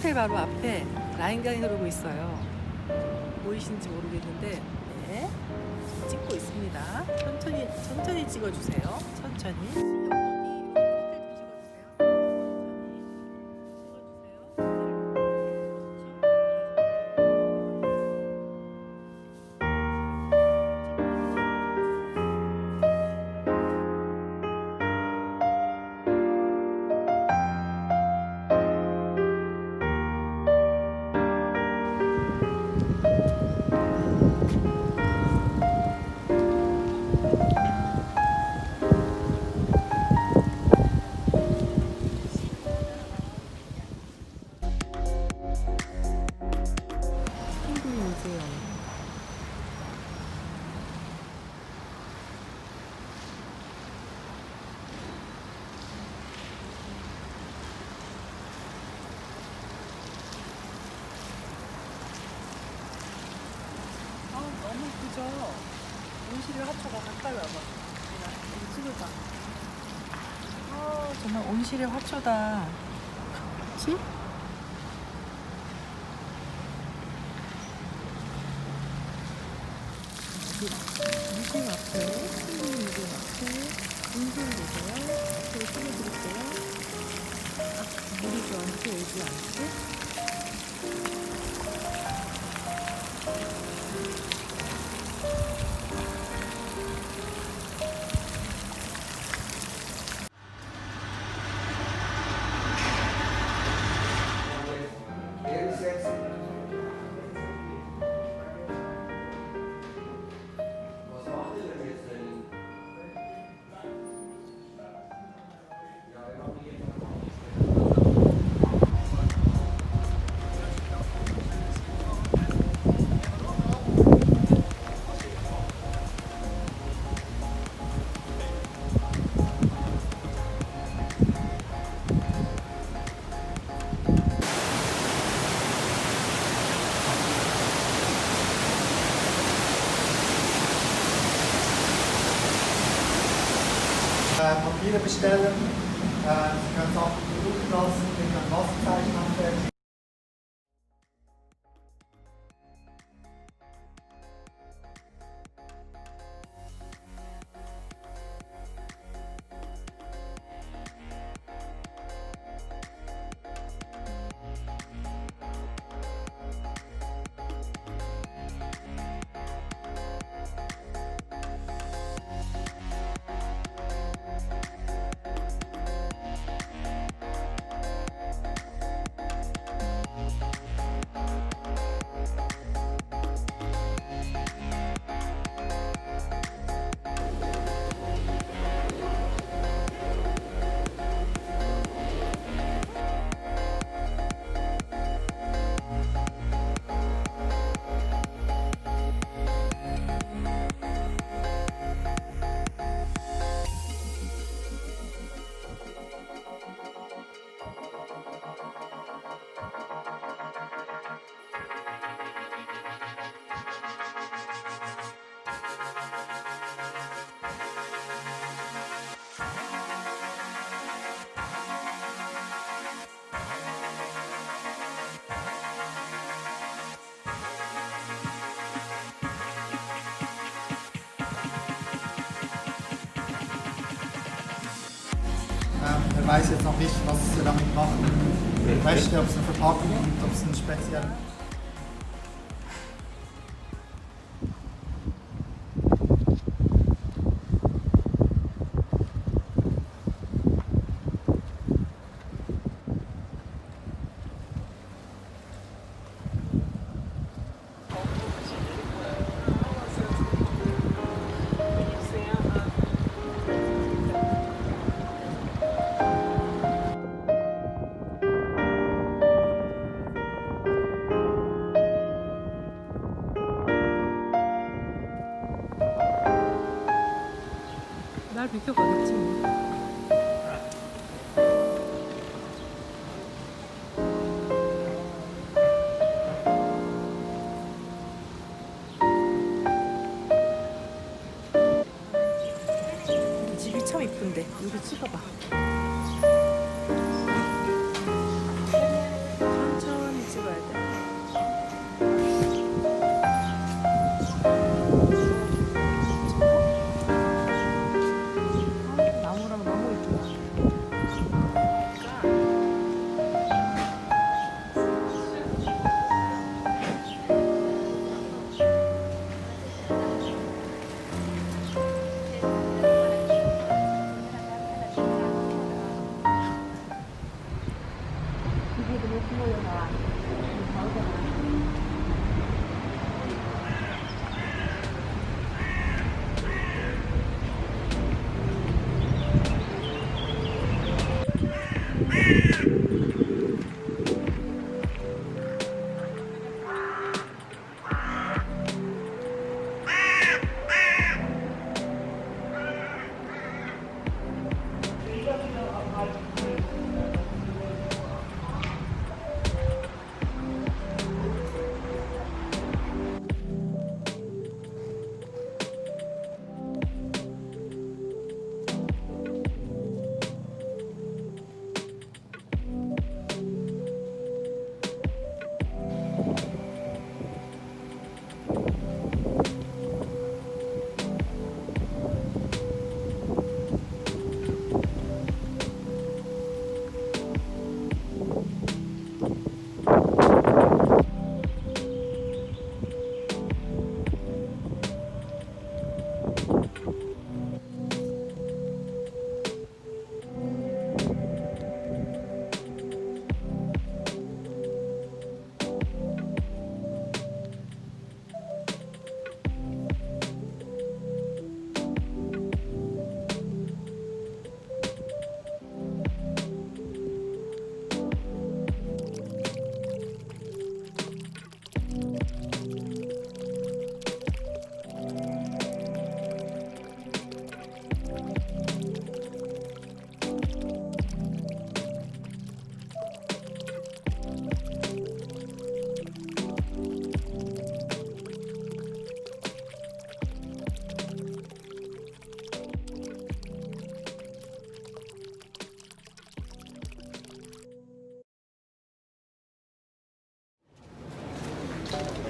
호텔 바로 앞에 라인강이 흐르고 있어요. 보이시는지 모르겠는데, 네. 찍고 있습니다. 천천히, 천천히 찍어주세요. 천천히. 너무 예쁘죠? 온실을 합쳐가 가까이 와봐 이거 찍어봐 아 정말 온실의 화초다 그치? 무슨 앞에 신부님 무슨 앞에 인생 보세요 앞으로 찍어드릴게요 아, 물이 저한테 오지 않지? Papiere bestellen. Äh, Sie können auch drucken lassen mit einem Wasserzeichen anfertigen. Er weiß jetzt noch nicht, was er damit machen möchte, ob es eine Verpackung gibt, ob es einen speziellen. 날 비켜가겠지 뭐. 집이 참 이쁜데 여기 찍어봐.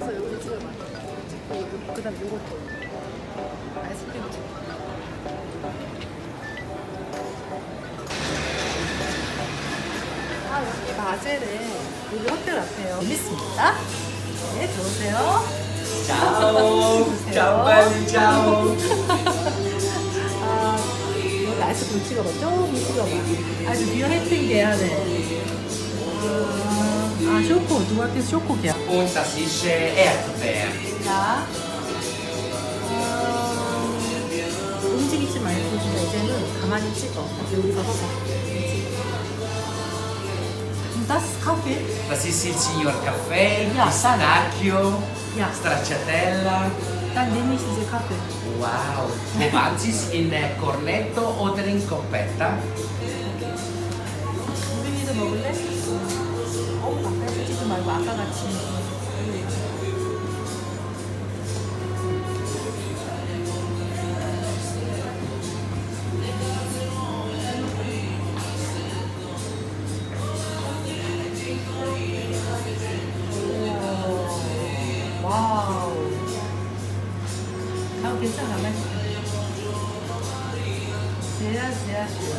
그래서 여기서 찍어봐. 찍고 그 다음 요것도 아이스크림 찍어. 아 여기 바젤에 여기 호텔 앞에요. 재밌습니다. 네 들어오세요. Ciao. 아 여기 아이스크림 찍어봐. 조금 찍어봐. 아주 뷰 해핑게 하네. 아, 아 쇼코 누구한테 쇼코기야. Punta Sisce Erdbeer. 자, 어, 움직이지 말고 진짜 이제는 가만히 찍어. 여기서 서서. Das Kaffee? Das ist il signor caffè, Ja, pistacchio, Ja. stracciatella. Dann nehme ich diese Kaffee. Wow. Avanzis in cornetto oder in coppetta? 괜찮아. 맛있다. 제야, 제야, 제야.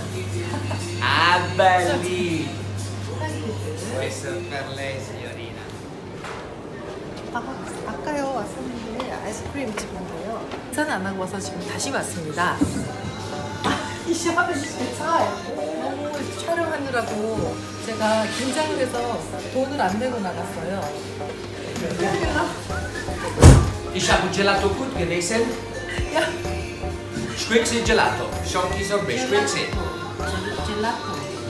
Ah, belli. 땡큐. Questo è per lei, signorina. 아, 아까요 왔었는데 아이스크림 집인데요. 계산 안 하고 와서 지금 다시 왔습니다. 이 샵에 진짜 너무 촬영하느라고 제가 긴장을 해서 돈을 안 내고 나갔어요. Ich habe un gelato gut gelesen. 야, Schwitze gelato. Sciocchi sorbet. Schwitze. 젤라토,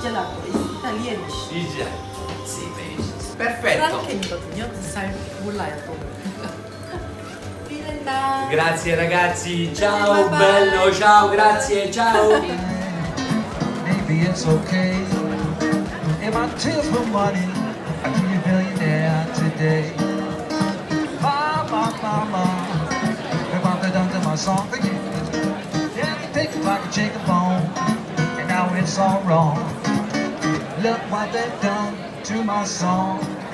Gelato. 젤라토, 이탈리아니시. Sì, già. Sì, benissimo. Perfetto. 프랑켄이거든요. 그래서 잘 몰라요 돈을. 비렌다. Grazie ragazzi, ciao, Bye bye. bello, ciao, grazie, ciao. maybe it's okay. In my tears for money, I can be a millionaire today. Mama, mama, if I'm done to my song again, yeah, take it like a chicken bone. it's all wrong. Look what they've done to my song.